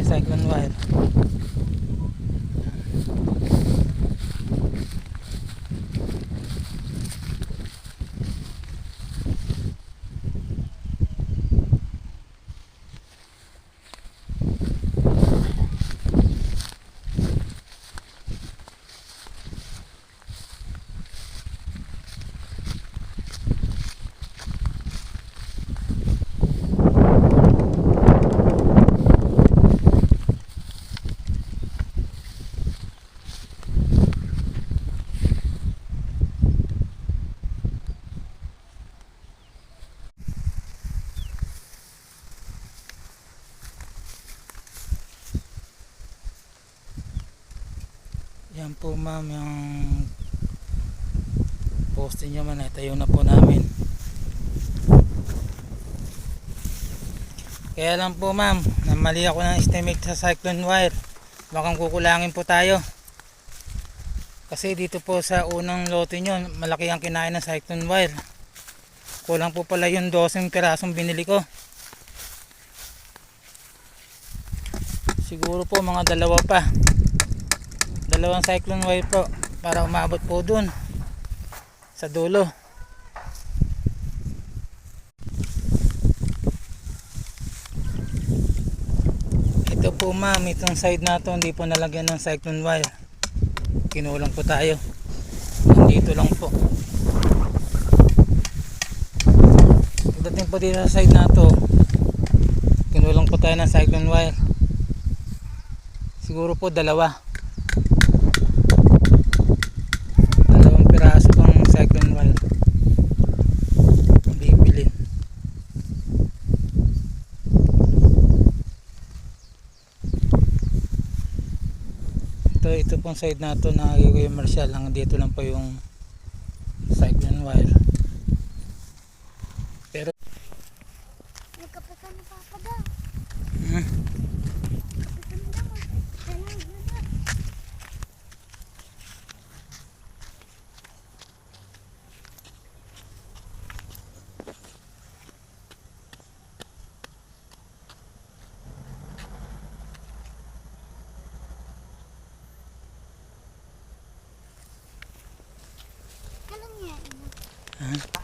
may cyclone wire. Yan po ma'am yung poste nyo man ay tayo na po namin. Kaya lang po ma'am, namali ako ng estimate sa cyclone wire. Bakang kukulangin po tayo. Kasi dito po sa unang lote nyo, malaki ang kinain ng cyclone wire. Kulang po pala yung 12 pirasong binili ko. Siguro po mga dalawa pa dalawang cyclone wire po para umabot po dun sa dulo. Ito po ma'am itong side na to hindi po nalagyan ng cyclone wire. Kinulang po tayo. Dito lang po. Pagdating po dito sa side na to kinulang po tayo ng cyclone wire. Siguro po dalawa dalawang piraso pang cyclone wire ang bibilin ito ito pong side na to na yung Marshall hanggang dito lang po yung cyclone wire pero Nagkapitan ni Papa daw. hmm, Uh -huh.